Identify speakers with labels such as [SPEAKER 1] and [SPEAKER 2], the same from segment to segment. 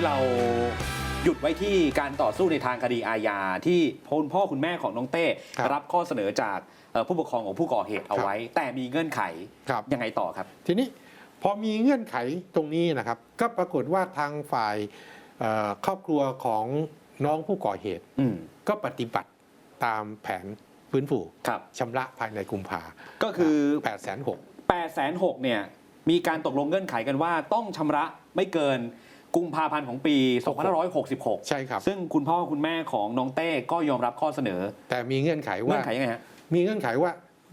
[SPEAKER 1] ที่เราหยุดไว้ที่การต่อสู้ในทางคดีอาญาที่คุณพ่อคุณแม่ของน้องเต้
[SPEAKER 2] ครับ
[SPEAKER 1] รับข้อเสนอจากเอ่อผู้ปกครองของผู้ก่อเหตุเอาไว้ แต่มีเงื่อนไข
[SPEAKER 2] ครับ
[SPEAKER 1] ยังไงต่อครับ
[SPEAKER 2] ทีนี้พอมีเงื่อนไขตรงนี้นะครับ ก็ปรากฏว่าทางฝ่ายเอ่อครอบครัวของน้องผู้ก่อเหตุ
[SPEAKER 1] อืม
[SPEAKER 2] ก็ปฏิบัติตามแผนฟื้นฟู
[SPEAKER 1] ครับ
[SPEAKER 2] ชำระภายในกุมภา
[SPEAKER 1] ก็คือ
[SPEAKER 2] 8 6 0 0
[SPEAKER 1] 8 6 0 0เนี่ยมีการตกลงเงื่อนไขกันว่าต้องชำระไม่เกิน กุมภาพันธ์ของปี 2566
[SPEAKER 2] ใช่ครับ
[SPEAKER 1] ซึ่งคุณพ่อคุณแม่ของน้องเต้ก็ยอมรับข้อเสนอ
[SPEAKER 2] แต่มีเงื่อนไข
[SPEAKER 1] เงื่
[SPEAKER 2] ว่า
[SPEAKER 1] อนไขยังไงฮะ
[SPEAKER 2] มีเงื่อนไขว่า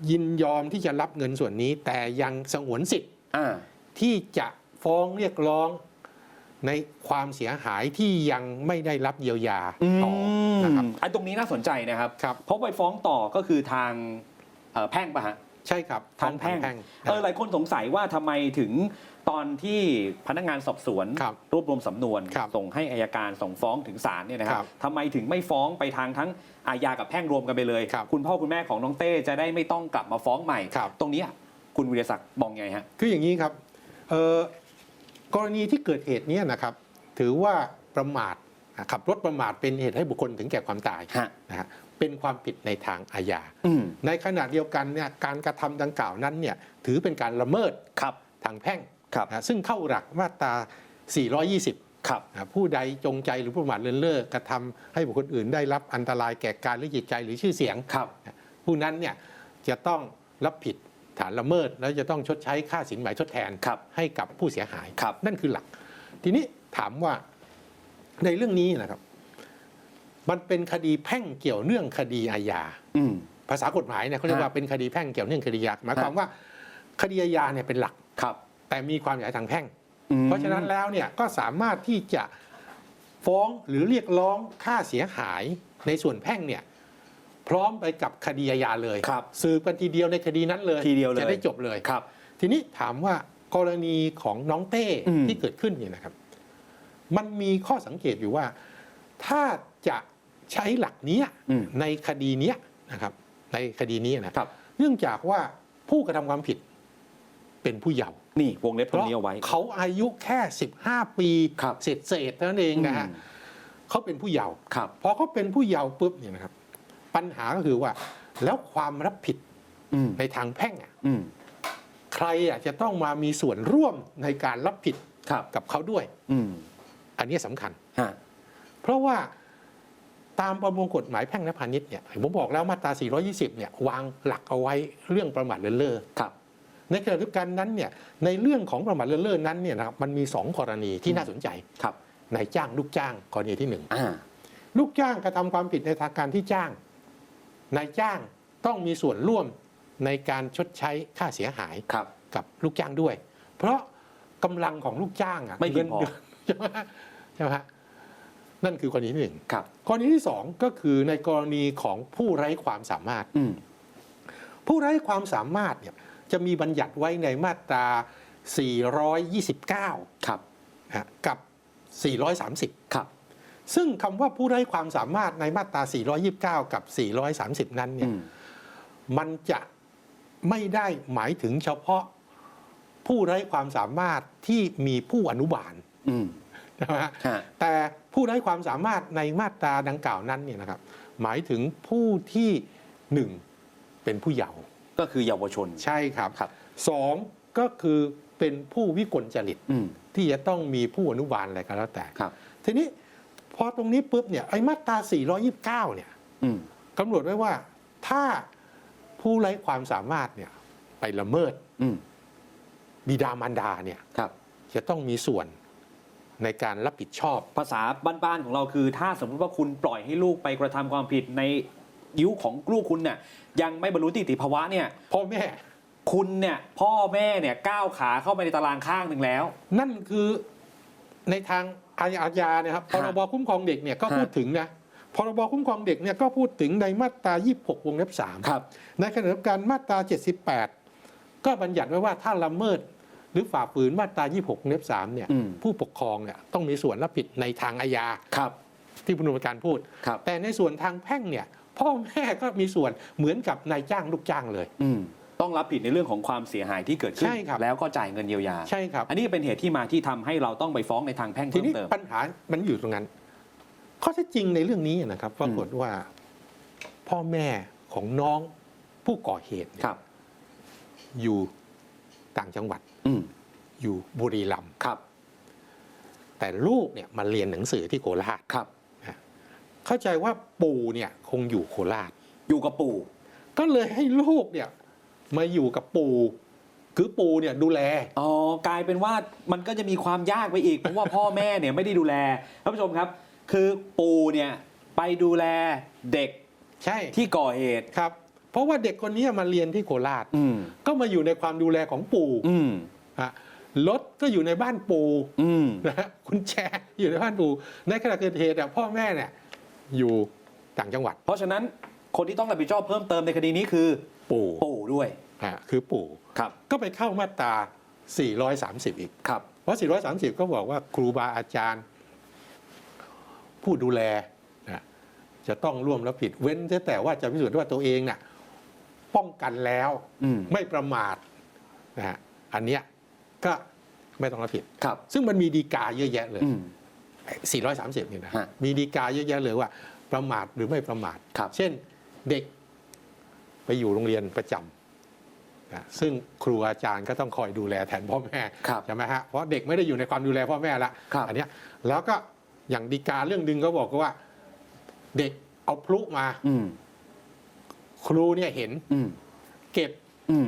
[SPEAKER 2] ยินยอมที่จะรับเงินส่วนนี้ แต่ยังสงวนสิทธิ์
[SPEAKER 1] อ่า
[SPEAKER 2] ที่จะฟ้องเรียกร้องในความเสียหายที่ยังไม่ได้รับเยียวยาต่ออนะครับ
[SPEAKER 1] ไอ้ตรงนี้น่าสนใจนะครับ
[SPEAKER 2] ครับ
[SPEAKER 1] เพราะไปฟ้องต่อก็คือทางเอ่อแพ่งปะฮะ
[SPEAKER 2] ใช่ครับ
[SPEAKER 1] ทางแพ่ง
[SPEAKER 2] แพ่ง
[SPEAKER 1] เออหลายคนสงสัยว่าทำไมถึงตอนที่พนักงานสอบสวน
[SPEAKER 2] ครับ
[SPEAKER 1] รวบรวมสำนวน
[SPEAKER 2] ครับ
[SPEAKER 1] ส่งให้อายการส่งฟ้องถึงศาลเนี่ยนะค
[SPEAKER 2] ค
[SPEAKER 1] รั
[SPEAKER 2] รั
[SPEAKER 1] บบทำไมถึงไม่ฟ้องไปทางทั้งอาญากับแพ่งรวมกันไปเลย
[SPEAKER 2] ครับ
[SPEAKER 1] ณพ่อคุณแม่ของน้องเต้จะได้ไม่ต้องกลับมาฟ้องใหม่
[SPEAKER 2] ครับ
[SPEAKER 1] ตรงเนี้ยคุณวิรศักดิ์มองไงฮะ
[SPEAKER 2] คืออย่างนี้ครับเอ่อกรณีที่เกิดเหตุเนี้นะครับ ถือว่าประมาทนะขับรถประมาทเป็นเหตุให้บุคคลถึงแก่ความตาย
[SPEAKER 1] ฮะ
[SPEAKER 2] นะฮะ เป็นความผิดในทางอาญา
[SPEAKER 1] อืม
[SPEAKER 2] ในขณะเดียวกันเนี่ยการกระทำดังกล่าวนั้นเนี่ยถือเป็นการละเมิด
[SPEAKER 1] ครับ
[SPEAKER 2] ทางแพ่ง
[SPEAKER 1] ครับ
[SPEAKER 2] นะซึ่งเข้าหลักมาตรา 420
[SPEAKER 1] ครับ
[SPEAKER 2] นะผู้ใดจงใจหรือประมาทเลินเล่อกระทำให้บุคคลอื่นได้รับอันตรายแก่กายหรือจิตใจหรือชื่อเสียง
[SPEAKER 1] ครับ
[SPEAKER 2] ผู้นั้นเนี่ยจะต้องรับผิดฐานละเมิด แล้วจะต้องชดใช้ค่าสินไหมทดแทน
[SPEAKER 1] ครับ
[SPEAKER 2] ให้กับผู้เสียหาย
[SPEAKER 1] ครับ
[SPEAKER 2] นั่นคือหลัก ทีนี้ถามว่าในเรื่องนี้นะครับ มันเป็นคดีแพ่งเกี่ยวเนื่องคดีอาญา
[SPEAKER 1] อืม
[SPEAKER 2] ภาษากฎหมายเนี่ยเขาเรียกว่า
[SPEAKER 1] ฮะ
[SPEAKER 2] เป็นคดีแพ่งเกี่ยวเนื่องคดีอาญาหมายความว่าคดีอาญาเนี่ยเป็นหลัก
[SPEAKER 1] ครับ
[SPEAKER 2] แต่มีความหมายทางแพ่ง
[SPEAKER 1] อืม
[SPEAKER 2] เพราะฉะนั้นแล้วเนี่ยก็สามารถที่จะฟ้องหรือเรียกร้องค่าเสียหายในส่วนแพ่งเนี่ยพร้อมไปกับคดีอาญาเลย
[SPEAKER 1] ครับ
[SPEAKER 2] สืบกันทีเดียวในคดีนั้นเลย
[SPEAKER 1] ทีเดียวเลย
[SPEAKER 2] จะได้จบเลย
[SPEAKER 1] ครับ
[SPEAKER 2] ทีนี้ถามว่ากรณีของน้องเต้
[SPEAKER 1] อืม
[SPEAKER 2] ที่เกิดขึ้นเนี่ยนะครับ มันมีข้อสังเกตอยู่ว่า ถ้าจะ ใช้หลักเนี้ย
[SPEAKER 1] อืม
[SPEAKER 2] ในคดีเนี้ยนะครับ ในคดีนี้นะครับ เนื่องจากว่าผู้กระทำความผิดเป็นผู้เยาว์
[SPEAKER 1] นี่วงเล็บ
[SPEAKER 2] เพ
[SPEAKER 1] ตรง
[SPEAKER 2] ราะ
[SPEAKER 1] นี้เอาไว้
[SPEAKER 2] เขาอายุแค่ 15 ปี
[SPEAKER 1] ครับ
[SPEAKER 2] เศษเศษๆเท่านั้นเองนะฮะ
[SPEAKER 1] อืม
[SPEAKER 2] เขาเป็นผู้เยาว์
[SPEAKER 1] ครับ
[SPEAKER 2] พอเขาเป็นผู้เยาว์ปุ๊บเนี่ยนะครับ ปัญหาก็คือว่า แล้วความรับผิด
[SPEAKER 1] อืม
[SPEAKER 2] ในทางแพ่งอะ
[SPEAKER 1] อืม
[SPEAKER 2] ใครอะจะต้องมามีส่วนร่วมในการรับผิด
[SPEAKER 1] ครับ
[SPEAKER 2] กับเขาด้วย
[SPEAKER 1] อืม
[SPEAKER 2] อันนี้สำคัญ
[SPEAKER 1] ฮะ
[SPEAKER 2] เพราะว่า ตามประมวลกฎหมายแพ่งและพาณิชย์เนี่ยผมบอกแล้วมาตรา 420 เนี่ยวางหลักเอาไว้เรื่องประมาทเลินเล่อ
[SPEAKER 1] ครับ
[SPEAKER 2] ในขณะเดียวกันนั้นเนี่ยในเรื่องของประมาทเลินเล่อนั้นเนี่ยนะครับมันมี 2 กรณีที่น่าสนใจ
[SPEAKER 1] ครับ
[SPEAKER 2] นายจ้างลูกจ้างกรณีที่หนึ่ง
[SPEAKER 1] อ่า
[SPEAKER 2] ลูกจ้างกระทำความผิดในทางการที่จ้างนายจ้างต้องมีส่วนร่วมในการชดใช้ค่าเสียหาย
[SPEAKER 1] ครับ
[SPEAKER 2] กับลูกจ้างด้วย เพราะกำลังของลูกจ้างอะ
[SPEAKER 1] ไม่เพียงพอ
[SPEAKER 2] เดืนใช่ไหมใช่ไหมฮะ นั่นคือกรณีที่หนึ่ง
[SPEAKER 1] ครับ
[SPEAKER 2] กรณีที่สองก็คือในกรณีของผู้ไร้ความสามารถ
[SPEAKER 1] อืม
[SPEAKER 2] ผู้ไร้ความสามารถเนี่ยจะมีบัญญัติไว้ในมาตรา 429
[SPEAKER 1] ครับ
[SPEAKER 2] นะฮะกับ 430
[SPEAKER 1] ครับ
[SPEAKER 2] ซึ่งคำว่าผู้ไร้ความสามารถในมาตรา 429 กับ 430 นั้นเนี่
[SPEAKER 1] อื
[SPEAKER 2] ย
[SPEAKER 1] ม
[SPEAKER 2] มันจะไม่ได้หมายถึงเฉพาะผู้ไร้ความสามารถที่มีผู้อนุบาล
[SPEAKER 1] อืม
[SPEAKER 2] นะฮะ
[SPEAKER 1] ฮะ
[SPEAKER 2] แต่ผู้ไร้ความสามารถในมาตราดังกล่าวนั้นเนี่ยนะครับ หมายถึงผู้ที่หนึ่งเป็นผู้เยาว์
[SPEAKER 1] ก็คือเยาวชน
[SPEAKER 2] ใช่ครับ
[SPEAKER 1] ครับ
[SPEAKER 2] สองก็คือเป็นผู้วิกลจริต
[SPEAKER 1] อืม
[SPEAKER 2] ที่จะต้องมีผู้อนุบาลอะไรก็แล้วแต่
[SPEAKER 1] ครับ
[SPEAKER 2] ทีนี้พอตรงนี้ปุ๊บเนี่ยไอ้มาตรา 429 เนี่ย
[SPEAKER 1] อืม
[SPEAKER 2] กำหนดไว้ว่าถ้าผู้ไร้ความสามารถเนี่ยไปละเมิด
[SPEAKER 1] อืม
[SPEAKER 2] บิดามารดาเนี่ย
[SPEAKER 1] ครับ
[SPEAKER 2] จะต้องมีส่วน ในการรับผิดชอบ
[SPEAKER 1] ภาษาบ้านๆของเราคือ ถ้าสมมติว่าคุณปล่อยให้ลูกไปกระทำความผิดในยุคของลูกคุณเนี่ยยังไม่บรรลุนิติภาวะเนี่ย
[SPEAKER 2] พ่อแม่
[SPEAKER 1] คุณเนี่ยพ่อแม่เนี่ยก้าวขาเข้าไปในตารางข้างหนึ่งแล้ว
[SPEAKER 2] นั่นคือในทางอาญาเนี่ยครับพ
[SPEAKER 1] ฮะ
[SPEAKER 2] รบคุ้มครองเด็กเนี่ยก็
[SPEAKER 1] ฮะ
[SPEAKER 2] พูดถึงนะพรบคุ้มครองเด็กเนี่ยก็พูดถึงในมาตรา 26 วงเล็บ3
[SPEAKER 1] ครับ
[SPEAKER 2] ในขณะเดียวกันมาตรา 78 ก็บัญญัติไว้ว่าถ้าละเมิดห รือฝ่าฝืนมาตรา 26วงเล็บ3เนี่ย
[SPEAKER 1] อืม
[SPEAKER 2] ผู้ปกครองเนี่ยต้องมีส่วนรับผิดในทางอาญา
[SPEAKER 1] ครับ
[SPEAKER 2] ที่ผู้ดำเนินการพูด
[SPEAKER 1] ครับ
[SPEAKER 2] แต่ในส่วนทางแพ่งเนี่ยพ่อแม่ก็มีส่วนเหมือนกับนายจ้างลูกจ้างเลย
[SPEAKER 1] อืมต้องรับผิดในเรื่องของความเสียหายที่เกิดขึ้น
[SPEAKER 2] ใช่ครับ
[SPEAKER 1] แล้วก็จ่ายเงินเยียวยา
[SPEAKER 2] ใช่ครับ
[SPEAKER 1] อันนี้เป็นเหตุที่มาที่ทำให้เราต้องไปฟ้องในทางแพ่ง
[SPEAKER 2] ที
[SPEAKER 1] เพิ่ม
[SPEAKER 2] นี้
[SPEAKER 1] เติม
[SPEAKER 2] ปัญหามันอยู่ตรงนั้น ข้อเท็จจริงในเรื่องนี้นะครับปรากฏว่าพ่อแม่ของน้องผู้ก่อเหตุเนี่ย
[SPEAKER 1] ครับ
[SPEAKER 2] อยู่ ต่างจังหวัด
[SPEAKER 1] อืม
[SPEAKER 2] อยู่บุรีรัมย์
[SPEAKER 1] ครับ
[SPEAKER 2] แต่ลูกเนี่ยมาเรียนหนังสือที่โคราช
[SPEAKER 1] ครับ
[SPEAKER 2] เข้าใจว่าปู่เนี่ยคงอยู่โคราช
[SPEAKER 1] อยู่กับปู่
[SPEAKER 2] ก็เลยให้ลูกเนี่ยมาอยู่กับปู่คือปู่เนี่ยดูแล
[SPEAKER 1] อ๋อ กลายเป็นว่ามันก็จะมีความยากไปอีก เพราะว่าพ่อแม่เนี่ยไม่ได้ดูแลท่านผู้ชมครับ คือปู่เนี่ยไปดูแลเด็ก
[SPEAKER 2] ใช่
[SPEAKER 1] ที่ก่อเหตุ
[SPEAKER 2] ครับเพ ราะว่าเด็กคนนี้มาเรียนที่โคราช
[SPEAKER 1] อืม
[SPEAKER 2] ก็มาอยู่ในความดูแลของปู่
[SPEAKER 1] อืม
[SPEAKER 2] ฮะรถก็อยู่ในบ้านปู่
[SPEAKER 1] อืม
[SPEAKER 2] นะฮะคุณแจอยู่ในบ้านปู่ในขณะเกิดเหตุอะพ่อแม่เนี่ยอยู่ต่างจังหวัด
[SPEAKER 1] เพราะฉะนั้นคนที่ต้องรับผิดชอบเพิ่มเติมในคดีนี้คือ
[SPEAKER 2] ปู่
[SPEAKER 1] ปู่ด้วย
[SPEAKER 2] อะคือปู่
[SPEAKER 1] ครับ
[SPEAKER 2] ก็ไปเข้ามาตรา 430 อีก
[SPEAKER 1] ครับ
[SPEAKER 2] เพราะ 430 ก็บอกว่าครูบาอาจารย์ ผู้ดูแลนะจะต้องร่วมรับผิดเว้นแต่ว่าจะพิสูจน์ว่าตัวเองน่ะ ป้องกันแล้ว
[SPEAKER 1] อืม
[SPEAKER 2] ไม่ประมาทนะฮะอันเนี้ยก็ไม่ต้องรับผิด
[SPEAKER 1] ครับ
[SPEAKER 2] ซึ่งมันมีดีกาเยอะแยะเลย
[SPEAKER 1] อืม
[SPEAKER 2] 430นี่นะ
[SPEAKER 1] ฮะ
[SPEAKER 2] มีดีกาเยอะแยะเลยว่า ประมาทหรือไม่ประมาท
[SPEAKER 1] ครับ
[SPEAKER 2] เช่นเด็กไปอยู่โรงเรียนประจำนะซึ่งครูอาจารย์ก็ต้องคอยดูแลแทนพ่อแม่
[SPEAKER 1] ครับ
[SPEAKER 2] ใช่ไหมฮะเพราะเด็กไม่ได้อยู่ในความดูแลพ่อแม่ละ
[SPEAKER 1] ครับ
[SPEAKER 2] อันเนี้ยแล้วก็อย่างดีกาเรื่องดึงก็บอกว่า เด็กเอาพลุมา
[SPEAKER 1] อืม
[SPEAKER 2] ครูเนี่ยเห็น
[SPEAKER 1] อืม
[SPEAKER 2] เก็บ
[SPEAKER 1] อืม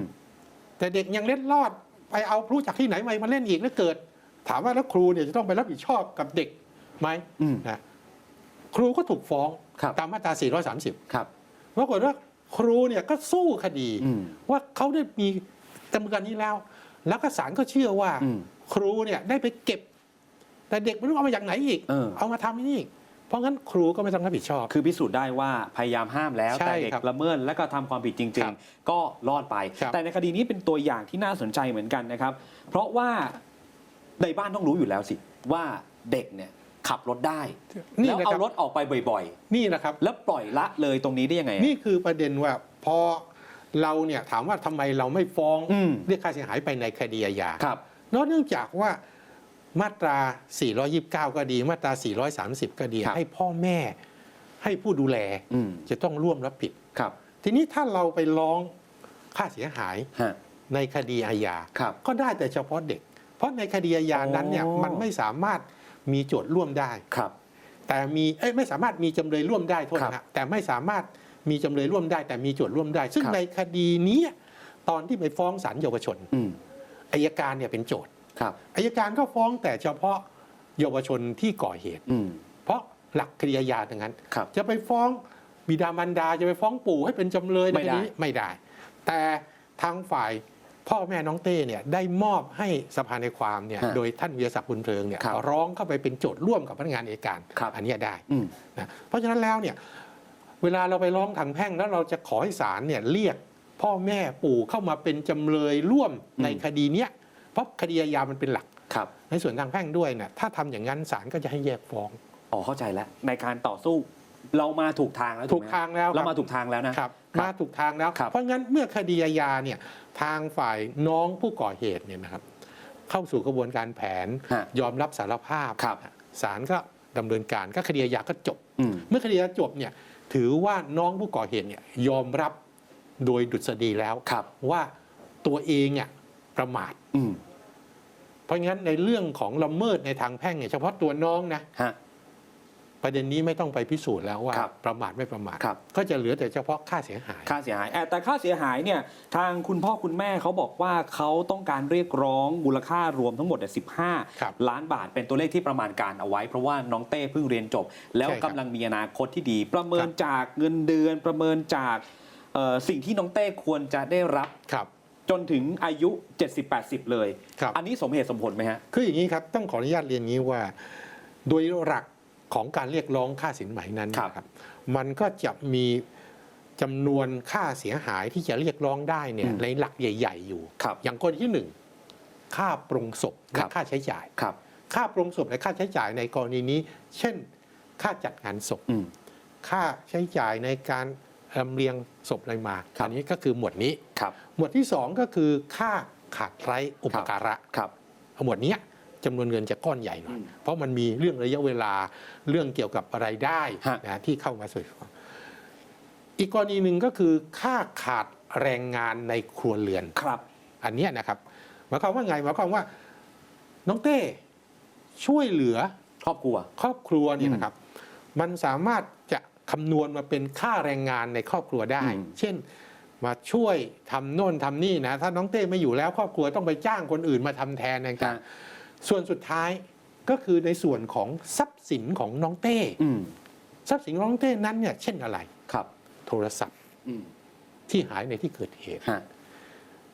[SPEAKER 2] แต่เด็กยังเล่นรอดไปเอาพลุจากที่ไหนมามาเล่นอีกแล้วเกิด ถามว่าแล้วครูเนี่ยจะต้องไปรับผิดชอบกับเด็กไหม
[SPEAKER 1] อืม
[SPEAKER 2] นะครูก็ถูกฟ้อง
[SPEAKER 1] ครับ
[SPEAKER 2] ตามมาตรา 430
[SPEAKER 1] ครับ
[SPEAKER 2] ปรากฏว่าครูเนี่ยก็สู้คดี
[SPEAKER 1] อืม
[SPEAKER 2] ว่าเขาได้มีกำการนี้แล้ว แล้วก็ศาลก็เชื่อว่า
[SPEAKER 1] อืม
[SPEAKER 2] ครูเนี่ยได้ไปเก็บ แต่เด็กไม่รู้เอามาจากไหนอีก
[SPEAKER 1] เออ
[SPEAKER 2] เอามาทำนี่อีก เพราะงั้นครูก็ไม่ต้องรับผิดชอบ
[SPEAKER 1] คือพิสูจน์ได้ว่าพยายามห้ามแล้ว
[SPEAKER 2] ใช่
[SPEAKER 1] แต่เด็ก
[SPEAKER 2] ครับ
[SPEAKER 1] ละเมิดและก็ทำความผิดจ
[SPEAKER 2] ค
[SPEAKER 1] ริ
[SPEAKER 2] รั
[SPEAKER 1] ง
[SPEAKER 2] บ
[SPEAKER 1] ๆ ก็รอดไป
[SPEAKER 2] ครับ
[SPEAKER 1] แต่ในคดีนี้เป็นตัวอย่างที่น่าสนใจเหมือนกันนะครับ เพราะว่าในบ้านต้องรู้อยู่แล้วสิ ว่าเด็กเนี่ยขับรถได้
[SPEAKER 2] นี่
[SPEAKER 1] แล้ว
[SPEAKER 2] นะ
[SPEAKER 1] เอา
[SPEAKER 2] ครับ
[SPEAKER 1] รถออกไปบ่อย
[SPEAKER 2] นี่นะครับ
[SPEAKER 1] ๆ แล้วปล่อยละเลยตรงนี้ได้ยังไงอะ
[SPEAKER 2] นี่คือประเด็นว่าพอเราเนี่ยถามว่าทำไมเราไม่ฟ้อง
[SPEAKER 1] อืม
[SPEAKER 2] เรียกค่าเสียหายไปในคดีอาญา
[SPEAKER 1] ครับ
[SPEAKER 2] เนื่องจากว่า มาตรา 429 ก็ดี มาตรา 430 ก็ดี
[SPEAKER 1] ครับ
[SPEAKER 2] ให้พ่อแม่ให้ผู้ดูแล
[SPEAKER 1] อืม
[SPEAKER 2] จะต้องร่วมรับผิด
[SPEAKER 1] ครับ
[SPEAKER 2] ทีนี้ถ้าเราไปร้องค่าเสียหาย
[SPEAKER 1] ฮะ
[SPEAKER 2] ในคดีอาญา
[SPEAKER 1] ครับ
[SPEAKER 2] ก็ได้แต่เฉพาะเด็ก เพราะในคดีอาญานั้นเนี่ย
[SPEAKER 1] อ๋อ
[SPEAKER 2] มันไม่สามารถมีโจทย์ร่วมได้
[SPEAKER 1] ครับ
[SPEAKER 2] แต่มีเอ้ยไม่สามารถมีจำเลยร่วมได้โทษนะฮะแต่ไม่สามารถมีจำเลยร่วมได้ แต่มีโจทย์ร่วมได้ ซึ่ง
[SPEAKER 1] ครับ
[SPEAKER 2] ในคดีนี้ตอนที่ไปฟ้องศาลเยาวชน
[SPEAKER 1] อืม
[SPEAKER 2] อายการเนี่ยเป็นโจทย์
[SPEAKER 1] ครับ
[SPEAKER 2] อายการก็ฟ้องแต่เฉพาะเยาวชนที่ก่อเหตุ
[SPEAKER 1] อืม
[SPEAKER 2] เพราะหลักคดีอาญาดังนั้น
[SPEAKER 1] ครับ
[SPEAKER 2] จะไปฟ้องบิดามารดาจะไปฟ้องปู่ให้เป็นจำเลยใน
[SPEAKER 1] ไม่
[SPEAKER 2] ค
[SPEAKER 1] ได้
[SPEAKER 2] ดีนี้ไม่ได้ แต่ทางฝ่ายพ่อแม่น้องเต้เนี่ยได้มอบให้สภาในความเนี่ย
[SPEAKER 1] ฮะ
[SPEAKER 2] โดยท่านวีรศักดิ์บุญเพลิงเนี่ย
[SPEAKER 1] ครับ
[SPEAKER 2] ร้องเข้าไปเป็นโจทย์ร่วมกับพนักงานอัยการ
[SPEAKER 1] ครับ
[SPEAKER 2] อันเนี้ยได้
[SPEAKER 1] อืม
[SPEAKER 2] นะเพราะฉะนั้นแล้วเนี่ยเวลาเราไปร้องทางแพ่งแล้วเราจะขอให้ศาลเนี่ยเรียกพ่อแม่ปู่เข้ามาเป็นจำเลยร่วมใน
[SPEAKER 1] อืม
[SPEAKER 2] คดีเนี้ยเพ ราะคดีอาญามันเป็นหลัก
[SPEAKER 1] ครับ
[SPEAKER 2] ในส่วนทางแพ่งด้วยเนี่ยถ้าทำอย่างนั้นศาลก็จะให้แยกฟ้อง
[SPEAKER 1] อ๋อเข้าใจแล้ว ในการต่อสู้เรามาถูกทางแล้ว
[SPEAKER 2] ถูก
[SPEAKER 1] ไหม
[SPEAKER 2] ทางแล้วค
[SPEAKER 1] เรา
[SPEAKER 2] รับ
[SPEAKER 1] มาถูกทางแล้วนะ
[SPEAKER 2] ครับ
[SPEAKER 1] ครับ
[SPEAKER 2] มาถูกทางแล้ว
[SPEAKER 1] ครับ
[SPEAKER 2] เพราะงั้นเมื่อคดีอาญาเนี่ยทางฝ่ายน้องผู้ก่อเหตุเนี่ยนะครับ เข้าสู่กระบวนการแผน
[SPEAKER 1] ฮะ
[SPEAKER 2] ยอมรับสารภาพ
[SPEAKER 1] ครับ
[SPEAKER 2] ศาลก็ดำเนินการก็คดีอาญาก็จบ
[SPEAKER 1] อืม
[SPEAKER 2] เมื่อคดีอาญาจบเนี่ยถือว่าน้องผู้ก่อเหตุเนี่ยยอมรับโดยดุษฎีแล้ว
[SPEAKER 1] ครับ
[SPEAKER 2] ว่าตัวเองเนี่ยประมาท
[SPEAKER 1] อืม
[SPEAKER 2] เพราะงั้นในเรื่องของละเมิดในทางแพ่งเนี่ยเฉพาะตัวน้องนะ
[SPEAKER 1] ฮะ
[SPEAKER 2] ประเด็นนี้ไม่ต้องไปพิสูจน์แล้วว่า
[SPEAKER 1] ครับ
[SPEAKER 2] ประมาทไม่ประมาท
[SPEAKER 1] ครับ
[SPEAKER 2] ก็จะเหลือแต่เฉพาะค่าเสียหาย
[SPEAKER 1] ค่าเสียหายเอ่อแต่ค่าเสียหายเนี่ยทางคุณพ่อคุณแม่เขาบอกว่าเขาต้องการเรียกร้องมูลค่ารวมทั้งหมดเนี่ย
[SPEAKER 2] ครับ
[SPEAKER 1] 15 ล้านบาทเป็นตัวเลขที่ประมาณการเอาไว้ เพราะว่าน้องเต้เพิ่งเรียนจบ แล้ว
[SPEAKER 2] ใช่ค
[SPEAKER 1] กำ
[SPEAKER 2] รับ
[SPEAKER 1] ลังมีอนาคตที่ดี ประเมิน
[SPEAKER 2] ครับ
[SPEAKER 1] จากเงินเดือนประเมินจากเอ่อสิ่งที่น้องเต้ควรจะได้รับ
[SPEAKER 2] ครับ
[SPEAKER 1] จนถึงอายุ 70-80 เลย
[SPEAKER 2] ครับ
[SPEAKER 1] อันนี้สมเหตุสมผลไหมฮะ
[SPEAKER 2] คืออย่างนี้ครับต้องขออนุญาตเรียนงี้ว่า โดยหลักของการเรียกร้องค่าสินไหมนั้น
[SPEAKER 1] ครับ
[SPEAKER 2] นะครับ มันก็จะมีจำนวนค่าเสียหายที่จะเรียกร้องได้เนี่ยในหลักใหญ่ ๆ อยู่
[SPEAKER 1] ครับ
[SPEAKER 2] อย่างกรณีที่หนึ่งค่าปรงศพ
[SPEAKER 1] ครั
[SPEAKER 2] และ
[SPEAKER 1] บ
[SPEAKER 2] ค่าใช้จ่าย
[SPEAKER 1] ครับ
[SPEAKER 2] ค่าปรงศพและค่าใช้จ่ายในกรณีนี้ เช่น ค่าจัดงานศพ
[SPEAKER 1] อืม
[SPEAKER 2] ค่าใช้จ่ายในการลำ เลียงศพอะไรมาอันนี้ก็คือหมวดนี้
[SPEAKER 1] ครับ
[SPEAKER 2] หมวดที่สองก็คือค่าขาดไร้อุปการะ
[SPEAKER 1] ครับ
[SPEAKER 2] หมวดนี้จำนวนเงินจะก้อนใหญ่หน่อย เพราะมันมีเรื่องระยะเวลาเรื่องเกี่ยวกับอะไรได้
[SPEAKER 1] ฮะ
[SPEAKER 2] นะที่เข้ามาสู่อีกกรณีหนึ่งก็คือค่าขาดแรงงานในครัวเรือน
[SPEAKER 1] ครับ
[SPEAKER 2] อันนี้นะครับหมายความว่าไงหมายความว่าน้องเต้ช่วยเหลือ
[SPEAKER 1] ครอบครัว
[SPEAKER 2] ครอบครัวเนี่ยนะครับ มันสามารถ คำนวณมาเป็นค่าแรงงานในครอบครัวได้
[SPEAKER 1] อืม
[SPEAKER 2] เช่นมาช่วยทำโน่นทำนี่นะ ถ้าน้องเต้ไม่อยู่แล้วครอบครัวต้องไปจ้างคนอื่นมาทำแทนต่างๆส่วนสุดท้ายก็คือในส่วนของทรัพย์สินของน้องเต้
[SPEAKER 1] อืม
[SPEAKER 2] ทรัพย์สินของน้องเต้นั้นเนี่ยเช่นอะไร
[SPEAKER 1] ครับ
[SPEAKER 2] โทรศัพท์
[SPEAKER 1] อืม
[SPEAKER 2] ที่หายในที่เกิดเหตุ
[SPEAKER 1] ฮะ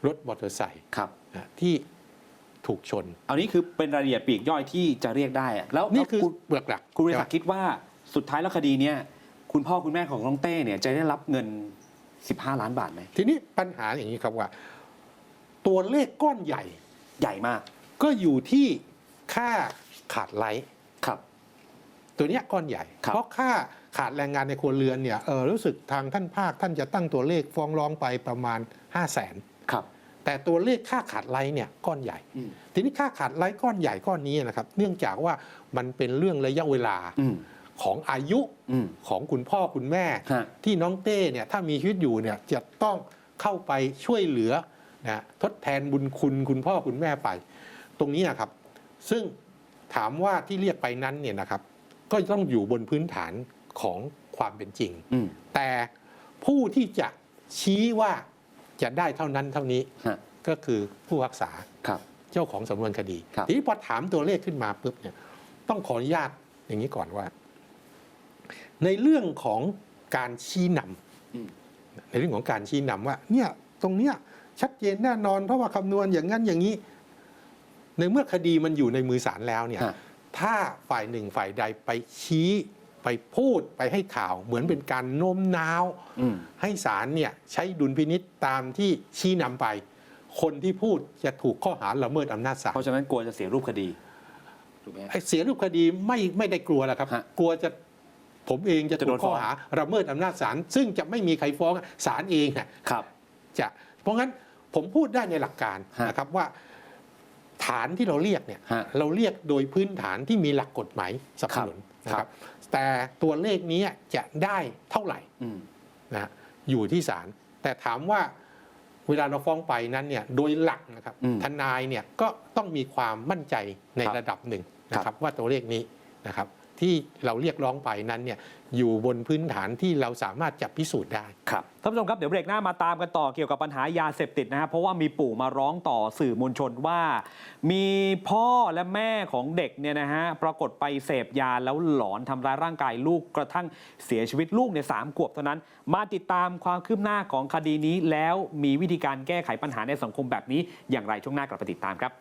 [SPEAKER 2] รถมอเตอร์ไซค์
[SPEAKER 1] ครับ
[SPEAKER 2] นะที่ถูกชน
[SPEAKER 1] อันนี้คือเป็นรายละเอียดปลีกย่อยที่จะเรียกได้อะแล้ว
[SPEAKER 2] นี่คือ
[SPEAKER 1] แล้วณ
[SPEAKER 2] เบือกหลัก
[SPEAKER 1] คุณบริษัทคิดว่าสุดท้ายแล้วคดีเนี้ย คุณพ่อคุณแม่ของน้องเต้เนี่ยจะได้รับเงิน 15 ล้านบาทไหม
[SPEAKER 2] ทีนี้ปัญหาอย่างนี้ครับว่า ตัวเลขก้อนใหญ่
[SPEAKER 1] ใหญ่มาก
[SPEAKER 2] ก็อยู่ที่ค่าขาดไลท์
[SPEAKER 1] ครับ
[SPEAKER 2] ตัวเนี้ยก้อนใหญ่
[SPEAKER 1] ครับ
[SPEAKER 2] เพราะค่าขาดแรงงานในครัวเรือนเนี่ยเออรู้สึกทางท่านภาคท่านจะตั้งตัวเลขฟ้องร้องไปประมาณ 5 0 0แสน
[SPEAKER 1] ครับ
[SPEAKER 2] แต่ตัวเลขค่าขาดไลท์เนี่ยก้อนใหญ่
[SPEAKER 1] อืม
[SPEAKER 2] ทีนี้ค่าขาดไลท์ก้อนใหญ่ก้อนนี้นะครับ เนื่องจากว่ามันเป็นเรื่องระยะเวลา
[SPEAKER 1] อืม
[SPEAKER 2] ของอายุ
[SPEAKER 1] อืม
[SPEAKER 2] ของคุณพ่อคุณแม่
[SPEAKER 1] ฮะ
[SPEAKER 2] ที่น้องเต้เนี่ยถ้ามีชีวิตอยู่เนี่ยจะต้องเข้าไปช่วยเหลือนะทดแทนบุญคุณคุณพ่อคุณแม่ไป ตรงนี้นะครับ ซึ่งถามว่าที่เรียกไปนั้นเนี่ยนะครับ ก็ต้องอยู่บนพื้นฐานของความเป็นจริง
[SPEAKER 1] อืม
[SPEAKER 2] แต่ผู้ที่จะชี้ว่าจะได้เท่านั้นเท่านี้
[SPEAKER 1] ฮะ
[SPEAKER 2] ก็คือผู้รักษา
[SPEAKER 1] ครับ
[SPEAKER 2] เจ้าของสำนวนคดี
[SPEAKER 1] ครับ
[SPEAKER 2] ทีนี้พอถามตัวเลขขึ้นมาปุ๊บเนี่ยต้องขออนุญาตอย่างนี้ก่อนว่า ในเรื่องของการชี้นำ
[SPEAKER 1] อืม
[SPEAKER 2] ในเรื่องของการชี้นำว่าเนี่ยตรงเนี้ยชัดเจนแน่นอนเพราะว่าคำนวณอย่างนั้นอย่างนี้ ในเมื่อคดีมันอยู่ในมือศาลแล้วเนี่ย
[SPEAKER 1] ฮะ
[SPEAKER 2] ถ้าฝ่ายหนึ่งฝ่ายใดไปชี้ไปพูดไปให้ข่าวเหมือนเป็นการโน้มน้าว
[SPEAKER 1] อืม
[SPEAKER 2] ให้ศาลเนี่ยใช้ดุลพินิษตามที่ชี้นำไป คนที่พูดจะถูกข้อหาละเมิดอำนาจศาล
[SPEAKER 1] เพราะฉะนั้นกลัวจะเสียรูปคดีถูกไหมฮะ
[SPEAKER 2] ไอ้เสียรูปคดีไม่ไม่ได้กลัวแล้วครับ
[SPEAKER 1] ฮะ
[SPEAKER 2] กลัวจะ ผมเองจะ
[SPEAKER 1] จะโด
[SPEAKER 2] ถู
[SPEAKER 1] น
[SPEAKER 2] กข้อ
[SPEAKER 1] ฟ้อง
[SPEAKER 2] หาละเมิดอำนาจศาลซึ่งจะไม่มีใครฟ้องศาลเองน่ะ
[SPEAKER 1] ครับ
[SPEAKER 2] จะเพราะงั้นผมพูดได้ในหลักการ
[SPEAKER 1] ฮะ
[SPEAKER 2] นะครับว่าฐานที่เราเรียกเนี่ย
[SPEAKER 1] ฮะ
[SPEAKER 2] เราเรียกโดยพื้นฐานที่มีหลักกฎหมายสนับสนุนนะค
[SPEAKER 1] ครั
[SPEAKER 2] รับบแต่ตัวเลขนี้จะได้เท่าไหร่
[SPEAKER 1] อืม
[SPEAKER 2] นะฮะอยู่ที่ศาลแต่ถามว่าเวลาเราฟ้องไปนั้นเนี่ยโดยหลักนะครับ
[SPEAKER 1] อืม
[SPEAKER 2] ทนายเนี่ยก็ต้องมีความมั่นใจใน
[SPEAKER 1] ครับ
[SPEAKER 2] ระดับหนึ่งนะค
[SPEAKER 1] ครั
[SPEAKER 2] รับบว่าตัวเลขนี้นะครับ ที่เราเรียกร้องไปนั้นเนี่ยอยู่บนพื้นฐานที่เราสามารถจับพิสูจน์ได้
[SPEAKER 1] ครับท่านผู้ชมครับเดี๋ยวเบรกหน้ามาตามกันต่อเกี่ยวกับปัญหายาเสพติดนะครับเพราะว่ามีปู่มาร้องต่อสื่อมวลชนว่า มีพ่อและแม่ของเด็กเนี่ยนะฮะปรากฏไปเสพยาแล้วหลอนทำร้ายร่างกายลูกกระทั่งเสียชีวิตลูกในยสามขวบเท่านั้น มาติดตามความคืบหน้าของคดีนี้ แล้วมีวิธีการแก้ไขปัญหาในสังคมแบบนี้อย่างไรช่วงหน้ากลับไปติดตามครับ